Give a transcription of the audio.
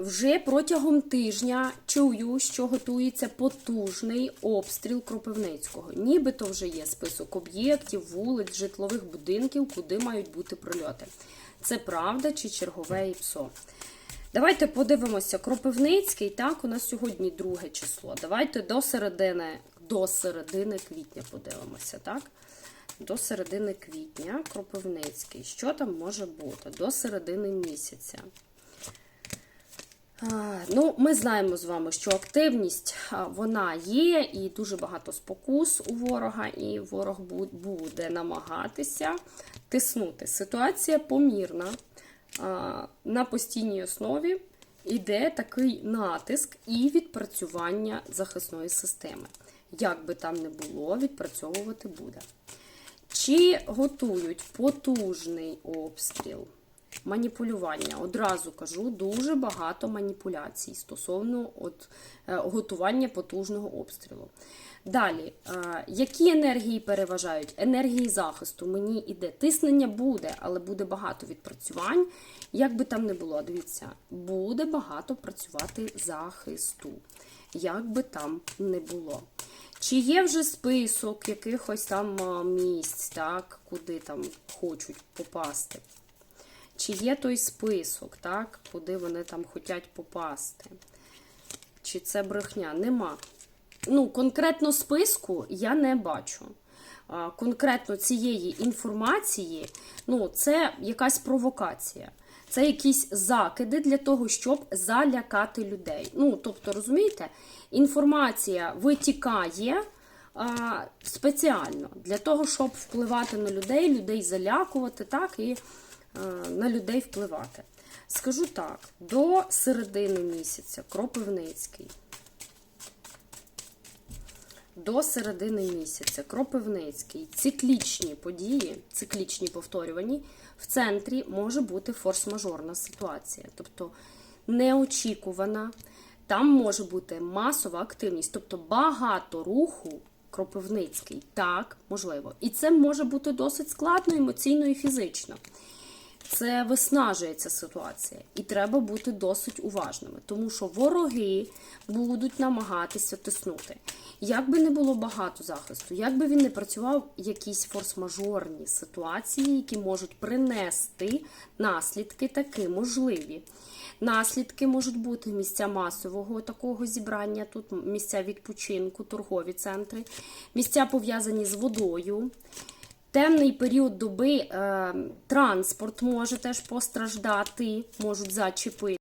Вже протягом тижня чую, що готується потужний обстріл Кропивницького. Нібито вже є список об'єктів, вулиць, житлових будинків, куди мають бути прильоти. Це правда чи чергове ІПСО? Давайте подивимося. Кропивницький, так, у нас сьогодні друге число. Давайте до середини, до середини квітня подивимося, так? До середини квітня Кропивницький. Що там може бути? До середини місяця. Ну, ми знаємо з вами, що активність вона є, і дуже багато спокус у ворога, і ворог буде намагатися тиснути. Ситуація помірна. На постійній основі йде такий натиск і відпрацювання захисної системи. Як би там не було, відпрацьовувати буде. Чи готують потужний обстріл? Маніпулювання. Одразу кажу, дуже багато маніпуляцій стосовно от, е, готування потужного обстрілу. Далі, е, які енергії переважають? Енергії захисту. Мені іде. Тиснення буде, але буде багато відпрацювань. Як би там не було, дивіться, буде багато працювати захисту. Як би там не було. Чи є вже список якихось там місць, так, куди там хочуть попасти? Чи є той список, так, куди вони там хочуть попасти? Чи це брехня? Нема. Ну, конкретно списку я не бачу. Конкретно цієї інформації, ну, це якась провокація. Це якісь закиди для того, щоб залякати людей. Ну, тобто, розумієте, інформація витікає а, спеціально для того, щоб впливати на людей, людей залякувати, так, і на людей впливати. Скажу так, до середини місяця Кропивницький. До середини місяця Кропивницький, циклічні події, циклічні повторювані, в центрі може бути форс-мажорна ситуація, тобто неочікувана. Там може бути масова активність, тобто багато руху Кропивницький, так, можливо. І це може бути досить складно емоційно і фізично. Це виснажує ця ситуація, і треба бути досить уважними, тому що вороги будуть намагатися тиснути. Як би не було багато захисту, як би він не працював, якісь форс-мажорні ситуації, які можуть принести наслідки таки можливі. Наслідки можуть бути місця масового такого зібрання, тут місця відпочинку, торгові центри, місця пов'язані з водою. Темний період доби е, транспорт може теж постраждати, можуть зачепити.